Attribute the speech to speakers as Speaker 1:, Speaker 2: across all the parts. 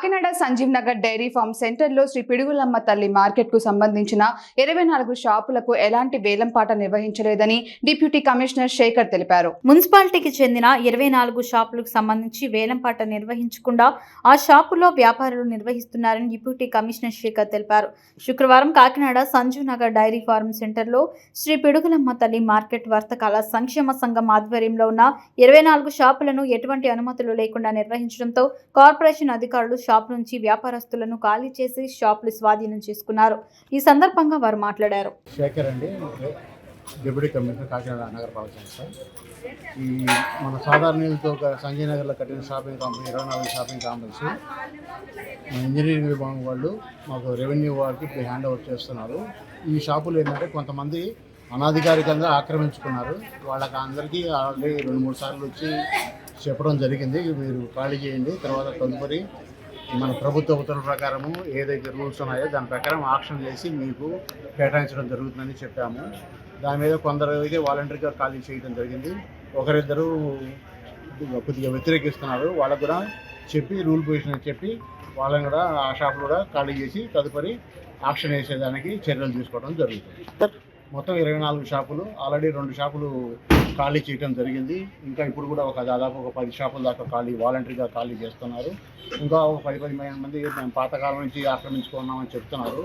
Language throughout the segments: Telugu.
Speaker 1: కాకినాడ సంజీవ్ నగర్ డైరీ ఫార్మ్ సెంటర్లో శ్రీ పిడుగులమ్మ తల్లి మార్కెట్కు సంబంధించిన ఇరవై నాలుగు షాపులకు ఎలాంటి వేలంపాట నిర్వహించలేదని డిప్యూటీ కమిషనర్ శేఖర్ తెలిపారు.
Speaker 2: మున్సిపాలిటీకి చెందిన ఇరవై నాలుగు షాపులకు సంబంధించి వేలంపాట నిర్వహించకుండా ఆ షాపుల్లో వ్యాపారులు నిర్వహిస్తున్నారని డిప్యూటీ కమిషనర్ శేఖర్ తెలిపారు. శుక్రవారం కాకినాడ సంజీవ్ నగర్ డైరీ ఫార్మ్ సెంటర్లో శ్రీ పిడుగులమ్మ తల్లి మార్కెట్ వర్తకాల సంక్షేమ సంఘం ఆధ్వర్యంలో ఉన్న ఇరవై నాలుగు షాపులను ఎటువంటి అనుమతులు లేకుండా నిర్వహించడంతో కార్పొరేషన్ అధికారులు షాప్ నుంచి వ్యాపారస్తులను ఖాళీ చేసి షాపులు స్వాధీనం చేసుకున్నారు. ఈ సందర్భంగా వారు మాట్లాడారు.
Speaker 3: శేఖర్ అండి డిప్యూటీ కమిషనర్ కాకినాడ నగరపాలక సంస్థ. ఈ మన సాధారణ ఒక సంజయ్ నగర్లో కట్టిన షాపింగ్ కాంప్లెక్స్ ఇరవై నాలుగు షాపింగ్ కాంప్లెక్స్. ఇంజనీరింగ్ విభాగం వాళ్ళు మాకు రెవెన్యూ వాళ్ళకి ఇప్పుడు హ్యాండ్ ఓవర్ చేస్తున్నారు. ఈ షాపులు ఏంటంటే కొంతమంది అనాధికారికంగా ఆక్రమించుకున్నారు. వాళ్ళకి అందరికీ ఆల్రెడీ రెండు మూడు సార్లు వచ్చి చెప్పడం జరిగింది. మీరు ఖాళీ చేయండి తర్వాత తదుపరి మన ప్రభుత్వ ఉత్తర్వుల ప్రకారము ఏదైతే రూల్స్ ఉన్నాయో దాని ప్రకారం ఆక్షన్ చేసి మీకు కేటాయించడం జరుగుతుందని చెప్పాము. దాని మీద కొందరు అయితే వాలంటరీగా ఖాళీ చేయడం జరిగింది ఒకరిద్దరు కొద్దిగా వ్యతిరేకిస్తున్నారు. వాళ్ళకు కూడా చెప్పి రూల్ పొజిషన్ చెప్పి వాళ్ళని కూడా ఆ షాప్ కూడా ఖాళీ చేసి తదుపరి ఆక్షన్ వేసేదానికి చర్యలు తీసుకోవడం జరుగుతుంది. మొత్తం ఇరవై నాలుగు షాపులు ఆల్రెడీ రెండు షాపులు ఖాళీ చేయడం జరిగింది. ఇంకా ఇప్పుడు కూడా ఒక దాదాపు ఒక పది షాపుల దాకా ఖాళీ వాలంటరీగా ఖాళీ చేస్తున్నారు. ఇంకా ఒక పది పది మంది మేము పాతకాలం నుంచి ఆక్రమించుకున్నామని చెప్తున్నారు.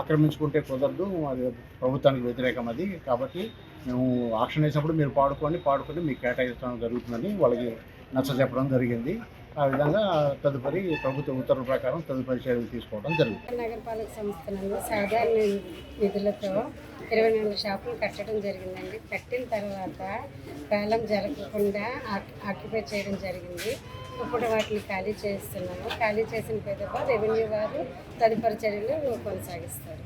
Speaker 3: ఆక్రమించుకుంటే కుదరదు అది ప్రభుత్వానికి వ్యతిరేకం అది. కాబట్టి మేము ఆక్షన్ వేసినప్పుడు మీరు పాడుకోండి పాడుకొని మీకు కేటాయించడం జరుగుతుందని వాళ్ళకి నచ్చ చెప్పడం జరిగింది. ఆ విధంగా తదుపరి ప్రభుత్వ ఉత్తర్వుల ప్రకారం తదుపరి చర్యలు తీసుకోవడం జరుగుతుంది.
Speaker 4: నగరపాలక సంస్థ సాధారణ నిధులతో ఇరవై నాలుగు షాపులు కట్టడం జరిగిందండి. కట్టిన తర్వాత కాలం జరగకుండా ఆక్యుపై చేయడం జరిగింది. ఇప్పుడు వాటిని ఖాళీ చేస్తున్నాము. ఖాళీ చేసిన పెద్దప రెవెన్యూ వారు తదుపరి చర్యలు కొనసాగిస్తారు.